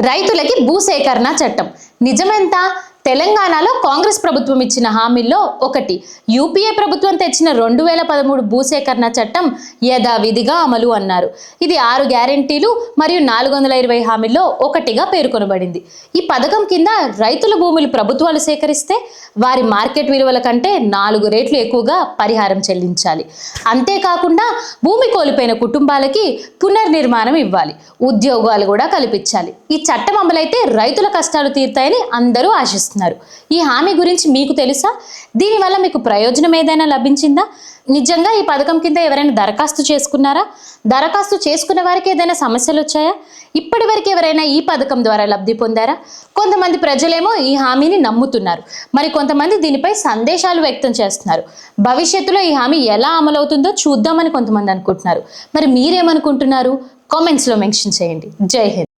రైతులకి భూసేకరణ చట్టం. నిజమెంత? తెలంగాణలో కాంగ్రెస్ ప్రభుత్వం ఇచ్చిన హామీల్లో ఒకటి. యూపీఏ ప్రభుత్వం తెచ్చిన రెండు వేల పదమూడు భూసేకరణ చట్టం యథావిధిగా అమలు అన్నారు. ఇది ఆరు గ్యారెంటీలు మరియు నాలుగు వందల ఇరవై హామీల్లో ఒకటిగా పేర్కొనబడింది. ఈ పథకం కింద రైతుల భూములు ప్రభుత్వాలు సేకరిస్తే వారి మార్కెట్ విలువల కంటే నాలుగు రేట్లు ఎక్కువగా పరిహారం చెల్లించాలి. అంతేకాకుండా భూమి కోల్పోయిన కుటుంబాలకి పునర్నిర్మాణం ఇవ్వాలి. ఉద్యోగాలు కూడా కల్పించాలి. ఈ చట్టం అమలైతే రైతుల కష్టాలు తీరుతాయని అందరూ ఆశిస్తున్నారు. ఈ హామీ గురించి మీకు తెలుసా? దీనివల్ల మీకు ప్రయోజనం ఏదైనా లభించిందా? నిజంగా ఈ పథకం కింద ఎవరైనా దరఖాస్తు చేసుకున్నారా? దరఖాస్తు చేసుకున్న వారికి ఏదైనా సమస్యలు వచ్చాయా? ఇప్పటి వరకు ఎవరైనా ఈ పథకం ద్వారా లబ్ధి పొందారా? కొంతమంది ప్రజలేమో ఈ హామీని నమ్ముతున్నారు. మరి కొంతమంది దీనిపై సందేశాలు వ్యక్తం చేస్తున్నారు. భవిష్యత్తులో ఈ హామీ ఎలా అమలవుతుందో చూద్దామని కొంతమంది అనుకుంటున్నారు. మరి మీరేమనుకుంటున్నారు? కామెంట్స్లో మెన్షన్ చేయండి. జై హింద్.